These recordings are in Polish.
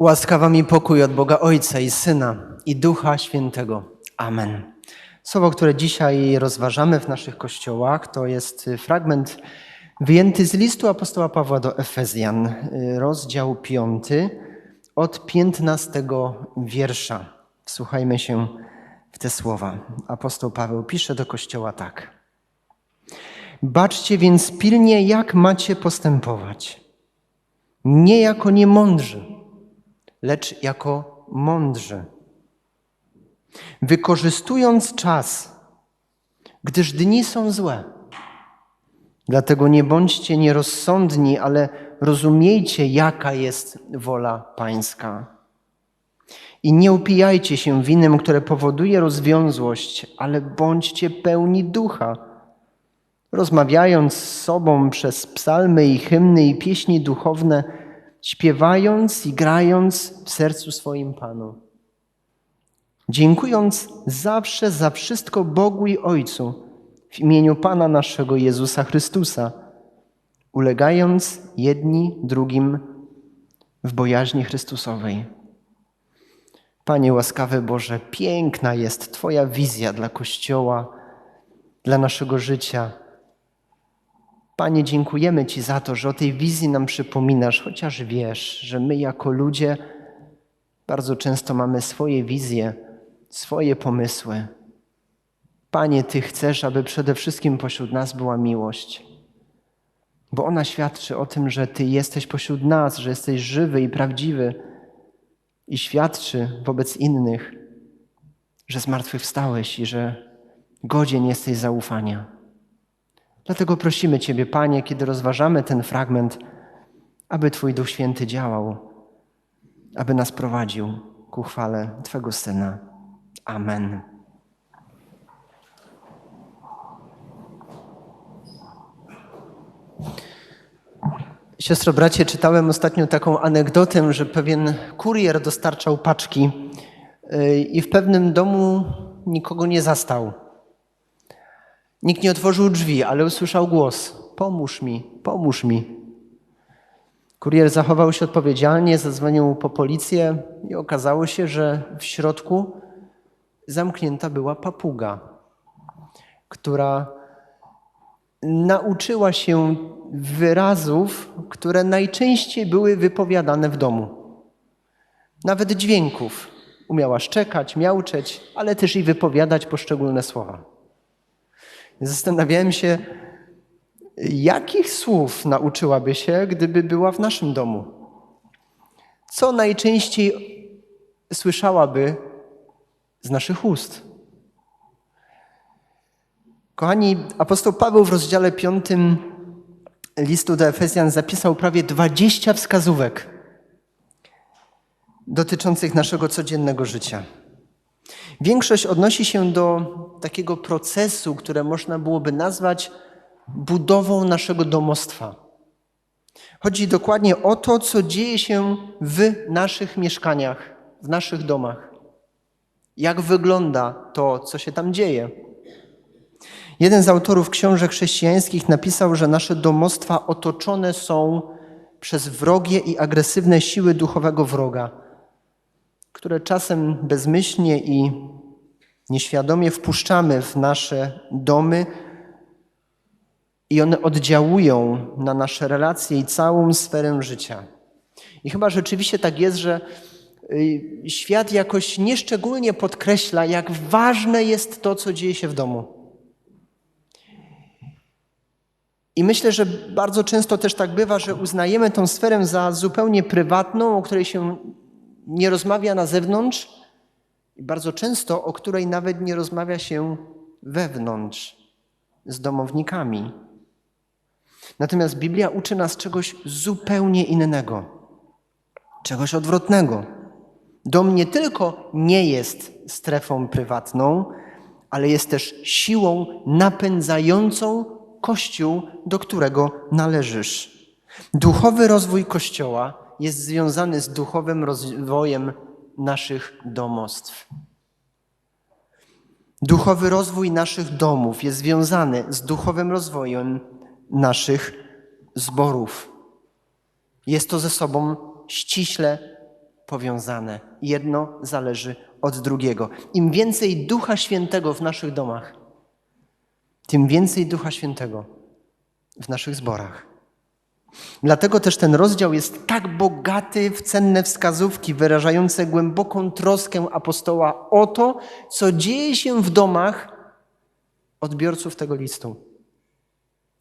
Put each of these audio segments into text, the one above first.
Łaskawa mi pokój od Boga Ojca i Syna i Ducha Świętego. Amen. Słowo, które dzisiaj rozważamy w naszych kościołach, to jest fragment wyjęty z listu apostoła Pawła do Efezjan, rozdział 5, od 15 wiersza. Wsłuchajmy się w te słowa. Apostoł Paweł pisze do kościoła tak. Baczcie więc pilnie, jak macie postępować. Nie jako niemądrzy, lecz jako mądrzy. Wykorzystując czas, gdyż dni są złe. Dlatego nie bądźcie nierozsądni, ale rozumiejcie, jaka jest wola Pańska. I nie upijajcie się winem, które powoduje rozwiązłość, ale bądźcie pełni ducha, rozmawiając z sobą przez psalmy i hymny i pieśni duchowne, śpiewając i grając w sercu swoim Panu. Dziękując zawsze za wszystko Bogu i Ojcu w imieniu Pana naszego Jezusa Chrystusa, ulegając jedni drugim w bojaźni Chrystusowej. Panie łaskawy Boże, piękna jest Twoja wizja dla Kościoła, dla naszego życia. Panie, dziękujemy Ci za to, że o tej wizji nam przypominasz, chociaż wiesz, że my jako ludzie bardzo często mamy swoje wizje, swoje pomysły. Panie, Ty chcesz, aby przede wszystkim pośród nas była miłość, bo ona świadczy o tym, że Ty jesteś pośród nas, że jesteś żywy i prawdziwy i świadczy wobec innych, że zmartwychwstałeś i że godzien jesteś zaufania. Dlatego prosimy Ciebie, Panie, kiedy rozważamy ten fragment, aby Twój Duch Święty działał, aby nas prowadził ku chwale Twego Syna. Amen. Siostro, bracie, czytałem ostatnio taką anegdotę, że pewien kurier dostarczał paczki yy, i w pewnym domu nikogo nie zastał. Nikt nie otworzył drzwi, ale usłyszał głos: Pomóż mi, pomóż mi. Kurier zachował się odpowiedzialnie, zadzwonił po policję i okazało się, że w środku zamknięta była papuga, która nauczyła się wyrazów, które najczęściej były wypowiadane w domu. Nawet dźwięków. Umiała szczekać, miauczeć, ale też i wypowiadać poszczególne słowa. Zastanawiałem się, jakich słów nauczyłaby się, gdyby była w naszym domu. Co najczęściej słyszałaby z naszych ust? Kochani, apostoł Paweł w rozdziale 5 listu do Efezjan zapisał prawie 20 wskazówek dotyczących naszego codziennego życia. Większość odnosi się do takiego procesu, które można byłoby nazwać budową naszego domostwa. Chodzi dokładnie o to, co dzieje się w naszych mieszkaniach, w naszych domach. Jak wygląda to, co się tam dzieje. Jeden z autorów książek chrześcijańskich napisał, że nasze domostwa otoczone są przez wrogie i agresywne siły duchowego wroga, które czasem bezmyślnie i nieświadomie wpuszczamy w nasze domy i one oddziałują na nasze relacje i całą sferę życia. I chyba rzeczywiście tak jest, że świat jakoś nieszczególnie podkreśla, jak ważne jest to, co dzieje się w domu. I myślę, że bardzo często też tak bywa, że uznajemy tę sferę za zupełnie prywatną, o której się nie rozmawia na zewnątrz, i bardzo często o której nawet nie rozmawia się wewnątrz z domownikami. Natomiast Biblia uczy nas czegoś zupełnie innego, czegoś odwrotnego. Dom nie tylko nie jest strefą prywatną, ale jest też siłą napędzającą Kościół, do którego należysz. Duchowy rozwój Kościoła jest związany z duchowym rozwojem naszych domostw. Duchowy rozwój naszych domów jest związany z duchowym rozwojem naszych zborów. Jest to ze sobą ściśle powiązane. Jedno zależy od drugiego. Im więcej Ducha Świętego w naszych domach, tym więcej Ducha Świętego w naszych zborach. Dlatego też ten rozdział jest tak bogaty w cenne wskazówki wyrażające głęboką troskę apostoła o to, co dzieje się w domach odbiorców tego listu.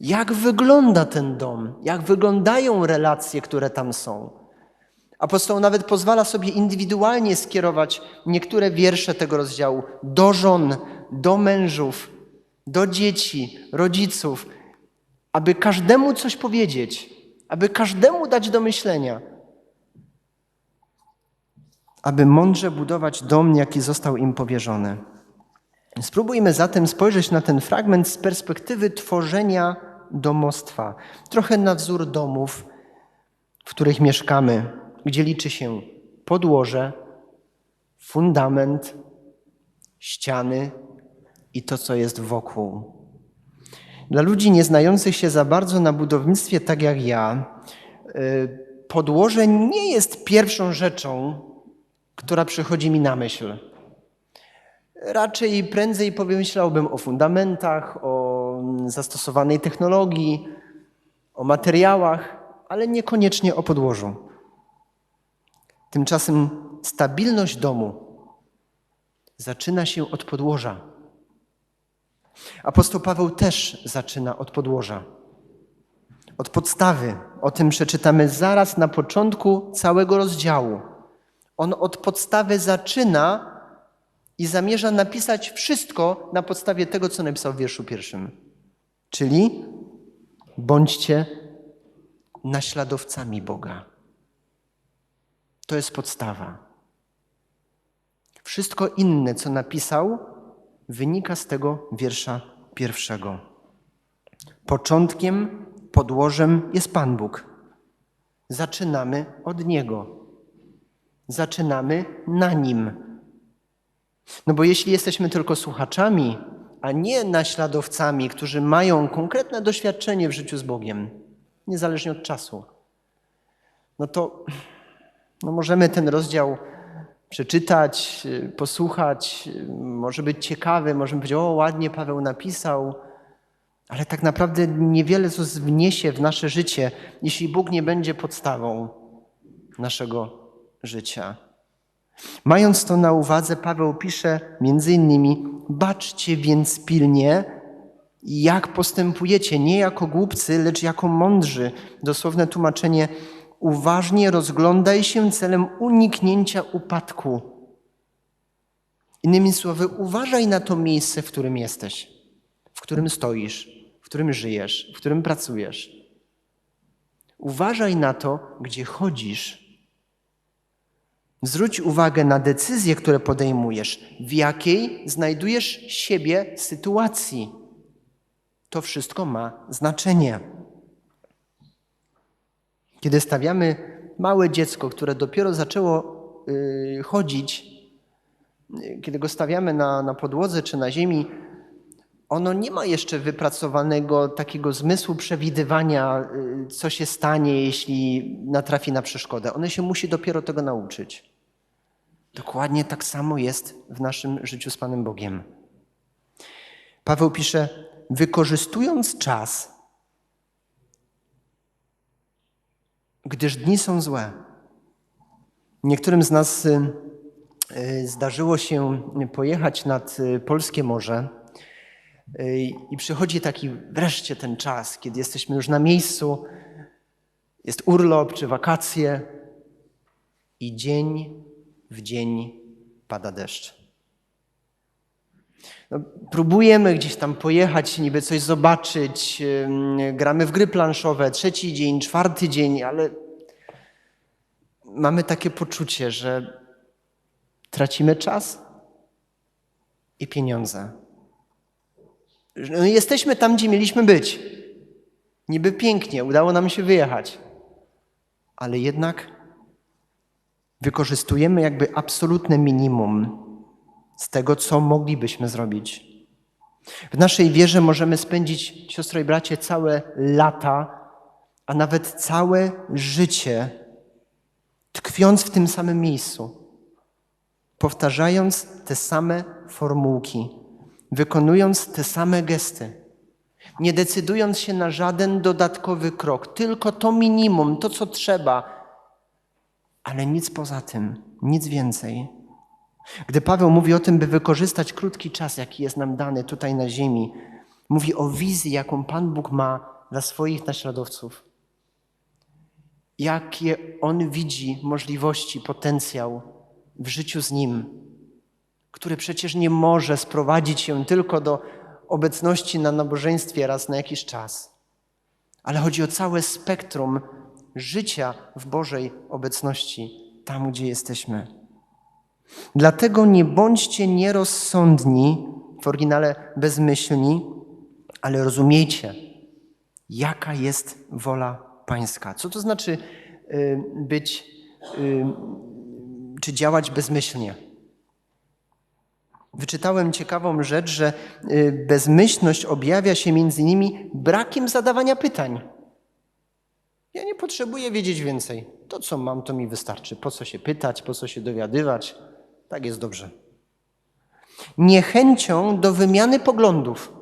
Jak wygląda ten dom? Jak wyglądają relacje, które tam są? Apostoł nawet pozwala sobie indywidualnie skierować niektóre wiersze tego rozdziału do żon, do mężów, do dzieci, rodziców, aby każdemu coś powiedzieć, aby każdemu dać do myślenia, aby mądrze budować dom, jaki został im powierzony. Spróbujmy zatem spojrzeć na ten fragment z perspektywy tworzenia domostwa, trochę na wzór domów, w których mieszkamy, gdzie liczy się podłoże, fundament, ściany i to, co jest wokół. Dla ludzi nieznających się za bardzo na budownictwie, tak jak ja, y, podłoże nie jest pierwszą rzeczą, która przychodzi mi na myśl. Raczej prędzej pomyślałbym o fundamentach, o zastosowanej technologii, o materiałach, ale niekoniecznie o podłożu. Tymczasem stabilność domu zaczyna się od podłoża. Apostoł Paweł też zaczyna od podłoża, od podstawy. O tym przeczytamy zaraz na początku całego rozdziału. On od podstawy zaczyna i zamierza napisać wszystko na podstawie tego, co napisał w wierszu pierwszym. Czyli bądźcie naśladowcami Boga. To jest podstawa. Wszystko inne, co napisał, wynika z tego wiersza pierwszego. Początkiem, podłożem jest Pan Bóg. Zaczynamy od Niego. Zaczynamy na Nim. No bo jeśli jesteśmy tylko słuchaczami, a nie naśladowcami, którzy mają konkretne doświadczenie w życiu z Bogiem, niezależnie od czasu, no to no możemy ten rozdział przeczytać, posłuchać, może być ciekawy, możemy powiedzieć, o ładnie Paweł napisał, ale tak naprawdę niewiele co wniesie w nasze życie, jeśli Bóg nie będzie podstawą naszego życia. Mając to na uwadze, Paweł pisze między innymi: Baczcie więc pilnie, jak postępujecie, nie jako głupcy, lecz jako mądrzy. Dosłowne tłumaczenie: uważnie rozglądaj się celem uniknięcia upadku. Innymi słowy, uważaj na to miejsce, w którym jesteś, w którym stoisz, w którym żyjesz, w którym pracujesz. Uważaj na to, gdzie chodzisz. Zwróć uwagę na decyzje, które podejmujesz, w jakiej znajdujesz siebie sytuacji. To wszystko ma znaczenie. Kiedy stawiamy małe dziecko, które dopiero zaczęło y, chodzić, y, kiedy go stawiamy na, na podłodze czy na ziemi, ono nie ma jeszcze wypracowanego takiego zmysłu przewidywania, y, co się stanie, jeśli natrafi na przeszkodę. Ono się musi dopiero tego nauczyć. Dokładnie tak samo jest w naszym życiu z Panem Bogiem. Paweł pisze: wykorzystując czas, gdyż dni są złe. Niektórym z nas y, y, zdarzyło się pojechać nad y, polskie morze i przychodzi taki wreszcie ten czas, kiedy jesteśmy już na miejscu, jest urlop czy wakacje i dzień w dzień pada deszcz. No, próbujemy gdzieś tam pojechać, niby coś zobaczyć, gramy w gry planszowe, trzeci dzień, czwarty dzień, ale mamy takie poczucie, że tracimy czas i pieniądze. No, jesteśmy tam, gdzie mieliśmy być. Niby pięknie, udało nam się wyjechać, ale jednak wykorzystujemy jakby absolutne minimum z tego, co moglibyśmy zrobić. W naszej wierze możemy spędzić, siostro i bracie, całe lata, a nawet całe życie tkwiąc w tym samym miejscu, powtarzając te same formułki, wykonując te same gesty, nie decydując się na żaden dodatkowy krok, tylko to minimum, to co trzeba, ale nic poza tym, nic więcej. Gdy Paweł mówi o tym, by wykorzystać krótki czas, jaki jest nam dany tutaj na ziemi, mówi o wizji, jaką Pan Bóg ma dla swoich naśladowców. Jakie On widzi możliwości, potencjał w życiu z Nim, który przecież nie może sprowadzić się tylko do obecności na nabożeństwie raz na jakiś czas, ale chodzi o całe spektrum życia w Bożej obecności, tam gdzie jesteśmy. Dlatego nie bądźcie nierozsądni, w oryginale bezmyślni, ale rozumiejcie, jaka jest wola Pańska. Co to znaczy y, być, y, czy działać bezmyślnie? Wyczytałem ciekawą rzecz, że y, bezmyślność objawia się między innymi brakiem zadawania pytań. Ja nie potrzebuję wiedzieć więcej. To, co mam, to mi wystarczy. Po co się pytać, po co się dowiadywać? Tak jest dobrze. Niechęcią do wymiany poglądów.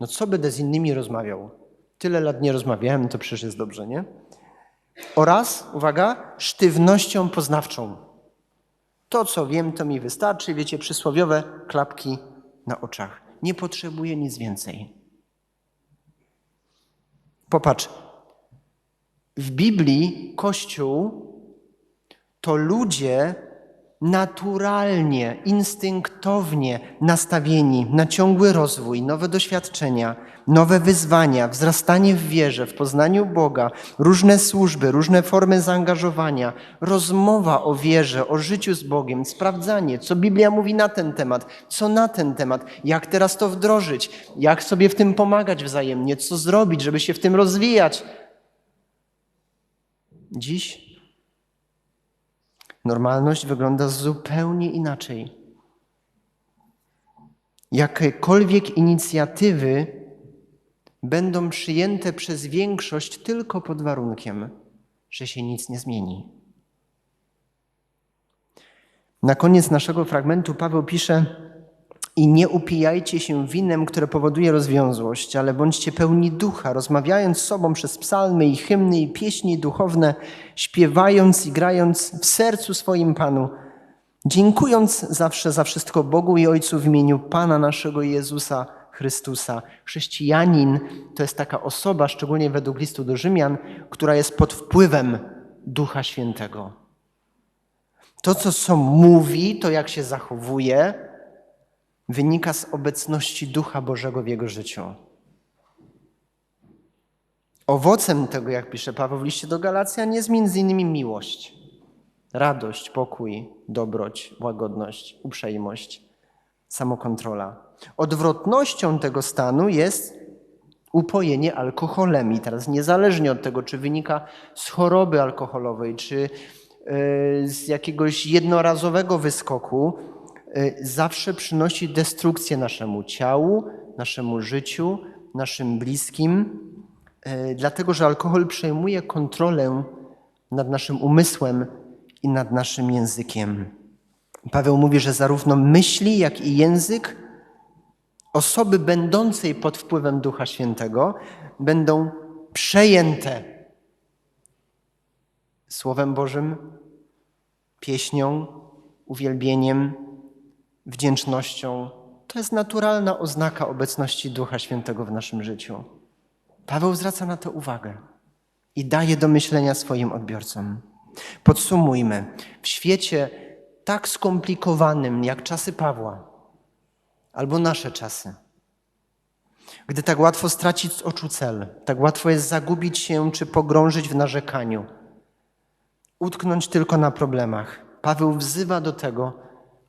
No co będę z innymi rozmawiał? Tyle lat nie rozmawiałem, to przecież jest dobrze, nie? Oraz, uwaga, sztywnością poznawczą. To, co wiem, to mi wystarczy. Wiecie, przysłowiowe klapki na oczach. Nie potrzebuję nic więcej. Popatrz, w Biblii Kościół to ludzie naturalnie, instynktownie nastawieni na ciągły rozwój, nowe doświadczenia, nowe wyzwania, wzrastanie w wierze, w poznaniu Boga, różne służby, różne formy zaangażowania, rozmowa o wierze, o życiu z Bogiem, sprawdzanie, co Biblia mówi na ten temat, co na ten temat, jak teraz to wdrożyć, jak sobie w tym pomagać wzajemnie, co zrobić, żeby się w tym rozwijać. Dziś normalność wygląda zupełnie inaczej. Jakiekolwiek inicjatywy będą przyjęte przez większość tylko pod warunkiem, że się nic nie zmieni. Na koniec naszego fragmentu Paweł pisze: i nie upijajcie się winem, które powoduje rozwiązłość, ale bądźcie pełni ducha, rozmawiając z sobą przez psalmy i hymny i pieśni duchowne, śpiewając i grając w sercu swoim Panu, dziękując zawsze za wszystko Bogu i Ojcu w imieniu Pana naszego Jezusa Chrystusa. Chrześcijanin to jest taka osoba, szczególnie według listu do Rzymian, która jest pod wpływem Ducha Świętego. To, co, co mówi, to jak się zachowuje, wynika z obecności Ducha Bożego w jego życiu. Owocem tego, jak pisze Paweł w liście do Galacjan, jest między innymi miłość, radość, pokój, dobroć, łagodność, uprzejmość, samokontrola. Odwrotnością tego stanu jest upojenie alkoholem. I teraz niezależnie od tego, czy wynika z choroby alkoholowej, czy e, z jakiegoś jednorazowego wyskoku, Y, zawsze przynosi destrukcję naszemu ciału, naszemu życiu, naszym bliskim, y, dlatego że alkohol przejmuje kontrolę nad naszym umysłem i nad naszym językiem. Paweł mówi, że zarówno myśli, jak i język osoby będącej pod wpływem Ducha Świętego będą przejęte Słowem Bożym, pieśnią, uwielbieniem, wdzięcznością. To jest naturalna oznaka obecności Ducha Świętego w naszym życiu. Paweł zwraca na to uwagę i daje do myślenia swoim odbiorcom. Podsumujmy. W świecie tak skomplikowanym jak czasy Pawła, albo nasze czasy, gdy tak łatwo stracić z oczu cel, tak łatwo jest zagubić się czy pogrążyć w narzekaniu, utknąć tylko na problemach, Paweł wzywa do tego,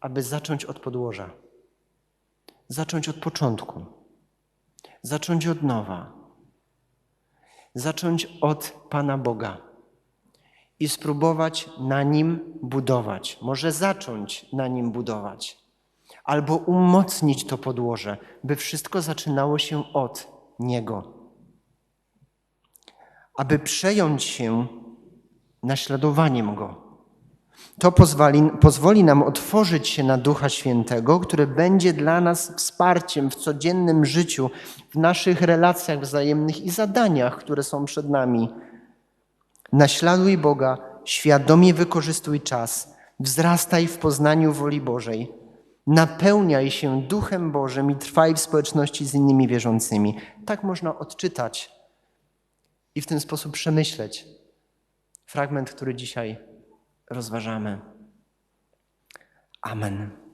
aby zacząć od podłoża, zacząć od początku, zacząć od nowa, zacząć od Pana Boga i spróbować na nim budować. Może zacząć na nim budować, albo umocnić to podłoże, by wszystko zaczynało się od Niego. Aby przejąć się naśladowaniem Go To pozwoli, pozwoli nam otworzyć się na Ducha Świętego, który będzie dla nas wsparciem w codziennym życiu, w naszych relacjach wzajemnych i zadaniach, które są przed nami. Naśladuj Boga, świadomie wykorzystuj czas, wzrastaj w poznaniu woli Bożej, napełniaj się Duchem Bożym i trwaj w społeczności z innymi wierzącymi. Tak można odczytać i w ten sposób przemyśleć fragment, który dzisiaj rozważamy. Amen.